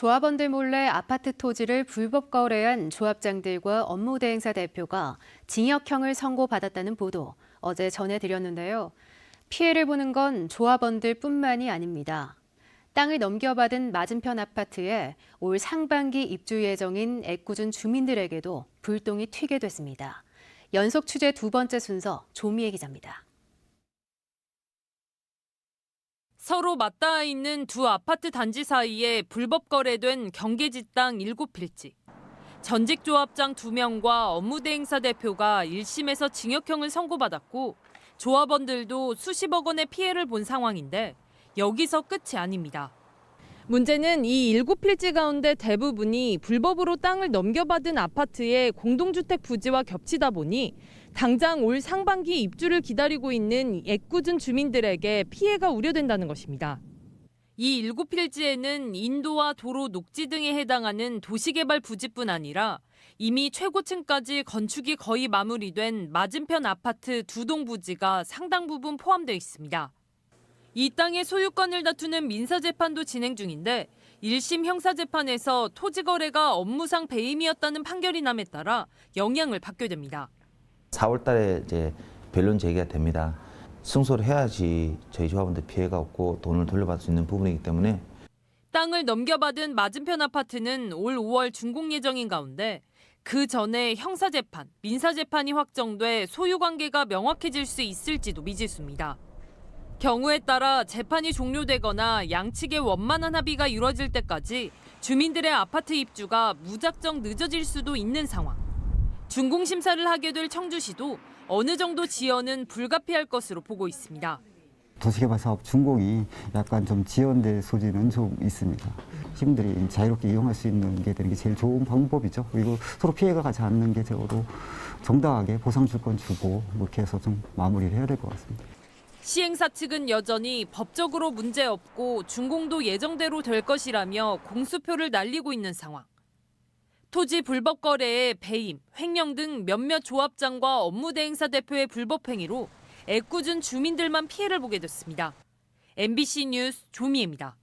조합원들 몰래 아파트 토지를 불법 거래한 조합장들과 업무대행사 대표가 징역형을 선고받았다는 보도 어제 전해드렸는데요. 피해를 보는 건 조합원들 뿐만이 아닙니다. 땅을 넘겨받은 맞은편 아파트에 올 상반기 입주 예정인 애꿎은 주민들에게도 불똥이 튀게 됐습니다. 연속 취재 두 번째 순서 조미애 기자입니다. 서로 맞닿아 있는 두 아파트 단지 사이에 불법 거래된 경계지 땅 7필지. 전직 조합장 2명과 업무대행사 대표가 1심에서 징역형을 선고받았고 조합원들도 수십억 원의 피해를 본 상황인데 여기서 끝이 아닙니다. 문제는 이 7필지 가운데 대부분이 불법으로 땅을 넘겨받은 아파트의 공동주택 부지와 겹치다 보니 당장 올 상반기 입주를 기다리고 있는 애꿎은 주민들에게 피해가 우려된다는 것입니다. 이 7필지에는 인도와 도로, 녹지 등에 해당하는 도시개발 부지뿐 아니라 이미 최고층까지 건축이 거의 마무리된 맞은편 아파트 두 동 부지가 상당 부분 포함되어 있습니다. 이 땅의 소유권을 다투는 민사재판도 진행 중인데 1심 형사재판에서 토지 거래가 업무상 배임이었다는 판결이 남에 따라 영향을 받게 됩니다. 4월 달에 이제 변론 제기가 됩니다. 승소를 해야지 저희 조합원들 피해가 없고 돈을 돌려받을 수 있는 부분이기 때문에 땅을 넘겨받은 맞은편 아파트는 올 5월 준공 예정인 가운데 그 전에 형사재판, 민사재판이 확정돼 소유관계가 명확해질 수 있을지도 미지수입니다. 경우에 따라 재판이 종료되거나 양측의 원만한 합의가 이루어질 때까지 주민들의 아파트 입주가 무작정 늦어질 수도 있는 상황. 준공 심사를 하게 될 청주시도 어느 정도 지연은 불가피할 것으로 보고 있습니다. 도시개발 사업 준공이 약간 좀 지연될 소지는 좀 있습니다. 시민들이 자유롭게 이용할 수 있는 게 되는 게 제일 좋은 방법이죠. 그리고 서로 피해가 가지 않는 게 적어도 정당하게 보상 줄 건 주고 뭐 이렇게 해서 좀 마무리를 해야 될 것 같습니다. 시행사 측은 여전히 법적으로 문제 없고 준공도 예정대로 될 것이라며 공수표를 날리고 있는 상황. 토지 불법 거래에 배임, 횡령 등 몇몇 조합장과 업무대행사 대표의 불법 행위로 애꿎은 주민들만 피해를 보게 됐습니다. MBC 뉴스 조미애입니다.